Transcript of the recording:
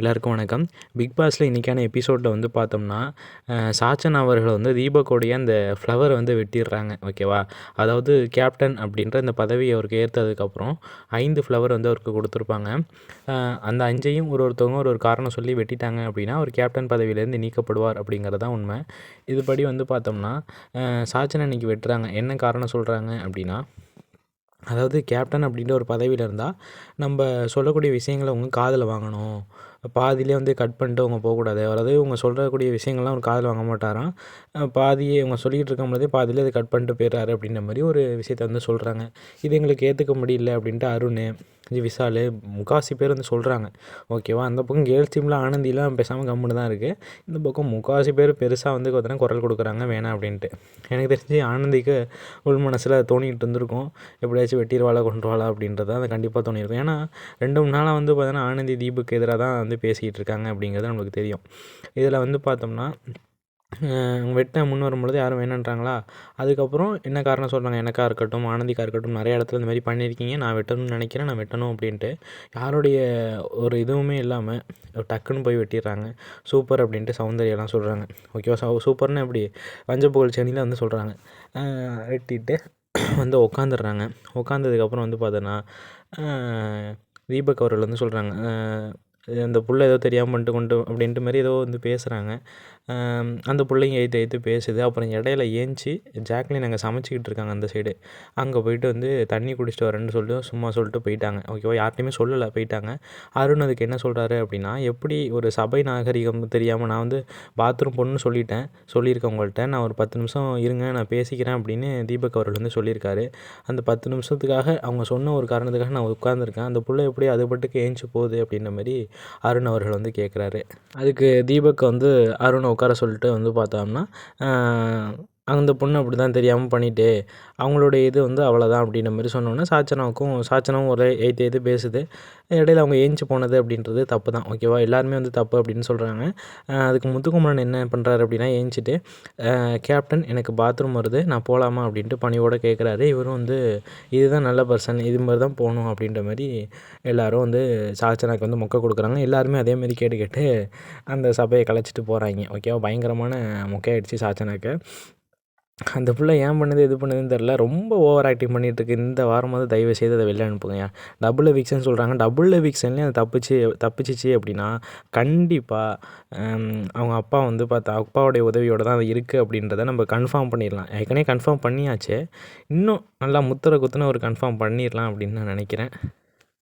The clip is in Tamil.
எல்லாருக்கும் வணக்கம். பிக் பாஸில் இன்றைக்கான எபிசோடில் வந்து பார்த்தோம்னா சாச்சன் அவர்கள் வந்து தீபக்கோடைய அந்த ஃப்ளவரை வந்து வெட்டிடுறாங்க ஓகேவா அதாவது கேப்டன் அப்படின்ற அந்த பதவியை அவருக்கு ஏற்றதுக்கப்புறம் ஐந்து ஃப்ளவர் வந்து அவருக்கு கொடுத்துருப்பாங்க. அந்த அஞ்சையும் ஒரு ஒருத்தவங்க ஒரு ஒரு காரணம் சொல்லி வெட்டிட்டாங்க அப்படின்னா அவர் கேப்டன் பதவியிலேருந்து நீக்கப்படுவார் அப்படிங்கிறது தான் உண்மை. இதுபடி வந்து பார்த்தோம்னா சாச்சன் இன்றைக்கி வெட்டுறாங்க. என்ன காரணம் சொல்கிறாங்க அப்படின்னா அதாவது கேப்டன் அப்படின்ற ஒரு பதவியில் இருந்தால் நம்ம சொல்லக்கூடிய விஷயங்களை அவங்க காதில் வாங்கணும். பாதியிலே வந்து கட் பண்ணிட்டு அவங்க போகக்கூடாது. அதாவது இவங்க சொல்கிறக்கூடிய விஷயங்கள்லாம் அவர் காதில் வாங்க மாட்டாராம். பாதியே இவங்க சொல்லிகிட்டு இருக்கும்போதே பாதியிலே அதை கட் பண்ணிட்டு போயிடுறாரு அப்படின்ற மாதிரி ஒரு விஷயத்த வந்து சொல்கிறாங்க இது எங்களுக்கு ஏற்றுக்க முடியல அப்படின்ட்டு அருண் விஷால் முக்கால்வாசி பேர் வந்து சொல்கிறாங்க ஓகேவா அந்த பக்கம் கேர்ள்ஸ் டீமில் ஆனந்திலாம் பேசாமல் கம்முன்னு தான் இருக்குது இந்த பக்கம் முக்கால்வாசி பேர் பெருசாக வந்து பார்த்தீங்கன்னா குரல் கொடுக்குறாங்க வேணாம் அப்படின்ட்டு. எனக்கு தெரிஞ்சு ஆனந்திக்கு உள் மனசில் தோணிகிட்டு இருந்திருக்கும். எப்படியாச்சும் வெட்டிடுவாளா கொண்டுருவாளா அப்படின்றது அது கண்டிப்பாக தோணியிருக்கும். ஏன்னா ரெண்டு மூணு நாளாக வந்து பார்த்தீங்கன்னா ஆனந்தி தீபுக்கு எதிராக தான் வந்து பேசிக்கிட்டு இருக்காங்க அப்படிங்கிறது நம்மளுக்கு தெரியும். இதில் வந்து பார்த்தோம்னா வெட்ட முன் வரும்பொழுது யாரும் வேணான்றாங்களா? அதுக்கப்புறம் என்ன காரணம் சொல்கிறாங்க எனக்காக இருக்கட்டும் ஆனந்திக்கா இருக்கட்டும் நிறைய இடத்துல இந்த மாதிரி பண்ணியிருக்கீங்க நான் வெட்டணும்னு நினைக்கிறேன் நான் வெட்டணும் அப்படின்ட்டு யாருடைய ஒரு இதுவுமே இல்லாமல் டக்குன்னு போய் வெட்டிடுறாங்க. சூப்பர் அப்படின்ட்டு சௌந்தர்யெல்லாம் சொல்கிறாங்க ஓகேவா? சௌ சூப்பர்னு எப்படி வஞ்சப்புகழ் சென்னியில் வந்து சொல்கிறாங்க வெட்டிட்டு வந்து உக்காந்துடுறாங்க. உட்காந்ததுக்கப்புறம் வந்து பார்த்தோன்னா தீபக் அவர்கள் வந்து சொல்கிறாங்க அந்த புள்ள ஏதோ தெரியாமல் பண்ணிட்டு கொண்டு அப்படின்ட்டு மாதிரி ஏதோ வந்து பேசுகிறாங்க அந்த பிள்ளைங்க எதிர்த்து எதிர்த்து பேசுது. அப்புறம் இடையில ஏஞ்சி ஜாக்லின் அங்கே சமைச்சிக்கிட்டு இருக்காங்க அந்த சைடு அங்கே போயிட்டு வந்து தண்ணி குடிச்சிட்டு வரேன்னு சொல்லிட்டு சும்மா சொல்லிட்டு போயிட்டாங்க. ஓகேவா? யார்ட்டையுமே சொல்லலை போயிட்டாங்க. அருண் அதுக்கு என்ன சொல்கிறாரு அப்படின்னா எப்படி ஒரு சபை நாகரிகம் தெரியாமல் நான் வந்து பாத்ரூம் பொண்ணு சொல்லிட்டேன் சொல்லியிருக்கேன் உங்கள்கிட்ட நான் ஒரு பத்து நிமிஷம் இருங்க நான் பேசிக்கிறேன் அப்படின்னு தீபக் அவர்கள் வந்து சொல்லியிருக்காரு. அந்த பத்து நிமிஷத்துக்காக அவங்க சொன்ன ஒரு காரணத்துக்காக நான் உட்காந்துருக்கேன் அந்த பிள்ளை எப்படி அது பட்டுக்கு ஏஞ்சி போகுது அப்படின்ற மாதிரி அருண் அவர்கள் வந்து கேட்குறாரு அதுக்கு தீபக் வந்து அருணை உட்கார சொல்லிட்டு வந்து பார்த்தோம்னா அந்த பொண்ணு அப்படி தான் தெரியாமல் பண்ணிட்டு அவங்களுடைய இது வந்து அவ்வளோதான் அப்படின்ற மாதிரி சொன்னோன்னே சாச்சனாவுக்கும் சாச்சனாவும் ஒரே எய்த்து எய்த்து பேசுது. இடையில அவங்க ஏஞ்சி போனது அப்படின்றது தப்பு தான் ஓகேவா? எல்லாருமே வந்து தப்பு அப்படின்னு சொல்கிறாங்க அதுக்கு முத்துக்குமரன் என்ன பண்ணுறாரு அப்படின்னா ஏஞ்சிட்டு கேப்டன் எனக்கு பாத்ரூம் வருது. நான் போகலாமா அப்படின்ட்டு பணியோடு கேட்குறாரு இவரும் வந்து இதுதான் நல்ல பர்சன் இது மாதிரி தான் போகணும். அப்படின்ற மாதிரி எல்லோரும் வந்து சாச்சனாக்கு வந்து மொக்கை கொடுக்குறாங்க. எல்லாருமே அதேமாரி கேட்டு கேட்டு அந்த சபையை கலைச்சிட்டு போகிறாங்க ஓகேவா? பயங்கரமான மொக்கையாயிடுச்சு சாச்சனாக்கு. அந்த பிள்ளை ஏன் பண்ணுது இது பண்ணுதுன்னு தெரில ரொம்ப ஓவர் ஆக்டிங் பண்ணிகிட்ருக்கு இந்த வாரமாவது தயவு செய்து அதை வெளில அனுப்புங்க. டபுள் எவிக்ஷன் சொல்கிறாங்க டபுள் எவிக்ஷன்லேயும் அது தப்பிச்சு தப்பிச்சிச்சு அப்படின்னா கண்டிப்பாக அவங்க அப்பா வந்து பார்த்தா அப்பாவுடைய உதவியோடு தான் அது இருக்குது அப்படின்றத நம்ம கன்ஃபார்ம் பண்ணிடலாம். ஏற்கனவே கன்ஃபார்ம் பண்ணியாச்சு. இன்னும் நல்லா முத்திர குத்துன ஒரு கன்ஃபார்ம் பண்ணிடலாம் அப்படின்னு நான் நினைக்கிறேன்.